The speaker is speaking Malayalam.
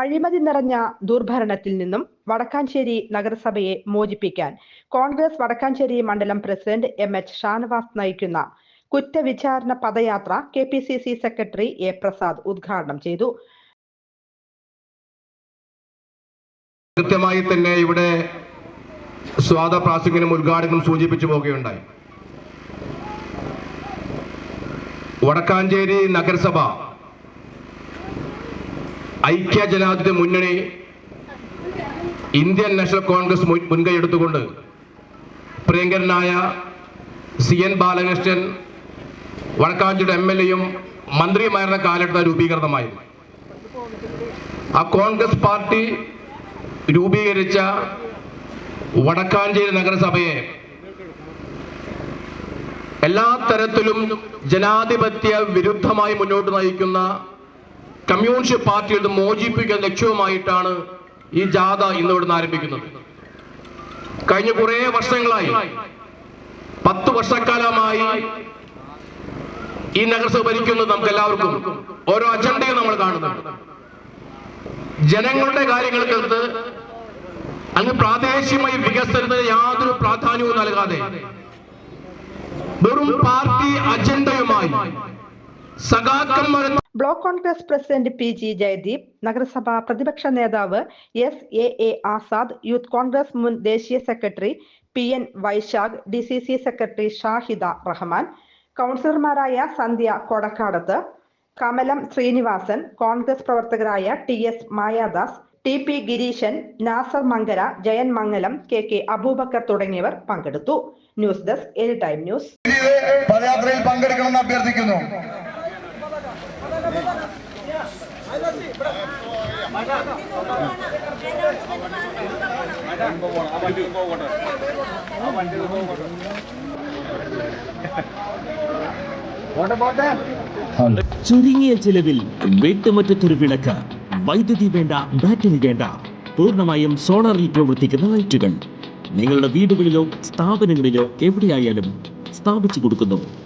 അഴിമതി നിറഞ്ഞ ദുർഭരണത്തിൽ നിന്നും വടക്കാഞ്ചേരി നഗരസഭയെ മോചിപ്പിക്കാൻ കോൺഗ്രസ് വടക്കാഞ്ചേരി മണ്ഡലം പ്രസിഡന്റ് എം എച്ച് ഷാനവാസ് നയിക്കുന്ന കുറ്റവിചാരണ പദയാത്ര K P C C secretary A Prasad ഉദ്ഘാടനം ചെയ്തു. കൃത്യമായി തന്നെ ഇവിടെ സ്വാദ പ്രാസംഗിനും ഉദ്ഘാടനം സൂചിപ്പിച്ചു പോവുകയുണ്ടായി. വടക്കാഞ്ചേരി നഗരസഭ ഐക്യ ജനാധിപത്യ മുന്നണി ഇന്ത്യൻ നാഷണൽ കോൺഗ്രസ് മുൻകൈ എടുത്തുകൊണ്ട് പ്രിയങ്കരനായ സി എൻ ബാലകൃഷ്ണൻ വടക്കാഞ്ചിയുടെ എം എൽ എയും മന്ത്രിയുമായിരുന്ന കാലഘട്ടം രൂപീകൃതമായിരുന്നു. ആ കോൺഗ്രസ് പാർട്ടി രൂപീകരിച്ച വടക്കാഞ്ചേരി നഗരസഭയെ എല്ലാ തരത്തിലും ജനാധിപത്യ വിരുദ്ധമായി മുന്നോട്ട് നയിക്കുന്ന കമ്മ്യൂണിസ്റ്റ് പാർട്ടിയിൽ നിന്ന് മോചിപ്പിക്കുന്ന ലക്ഷ്യവുമായിട്ടാണ് ഈ ജാഥ ഇന്ന് ഇവിടുന്ന് ആരംഭിക്കുന്നത്. കഴിഞ്ഞ കുറേ വർഷങ്ങളായി പത്ത് വർഷക്കാലമായി ഈ നഗരസഭ ഭരിക്കുന്നത് നമുക്ക് എല്ലാവർക്കും ഓരോ അജണ്ടയും നമ്മൾ കാണുന്നുണ്ട്. ജനങ്ങളുടെ കാര്യങ്ങൾക്കകത്ത് അങ്ങ് പ്രാദേശികമായി വികസനത്തിന് യാതൊരു പ്രാധാന്യവും നൽകാതെ വെറും party അജണ്ടയുമായി block Congress president P G Jayadeep നഗരസഭാ പ്രതിപക്ഷ നേതാവ് S A A Azad youth Congress മുൻ ദേശീയ secretary P N Vaishakh D C C secretary Shahida Rahman കൗൺസിലർമാരായ സന്ധ്യ കൊടക്കാടത്ത് കമലം ശ്രീനിവാസൻ കോൺഗ്രസ് പ്രവർത്തകരായ T S Mayadas T P Gireeshan Nasar Mankara Jayan Mangalam K K Aboobacker തുടങ്ങിയവർ പങ്കെടുത്തു. News desk any time news. പദയാത്രയിൽ പങ്കെടുക്കണമെന്ന് അഭ്യർത്ഥിക്കുന്നു. ചുരുങ്ങിയ ചിലവിൽ വീട്ടുമുറ്റത്തൊരു വിളക്ക്. വൈദ്യുതി വേണ്ട ബാറ്ററി വേണ്ട. പൂർണമായും സോളറിൽ പ്രവർത്തിക്കുന്ന ലൈറ്റുകൾ. നിങ്ങളുടെ വീടുകളിലോ സ്ഥാപനങ്ങളിലോ എവിടെയായാലും സ്ഥാപിച്ചു കൊടുക്കുന്നു.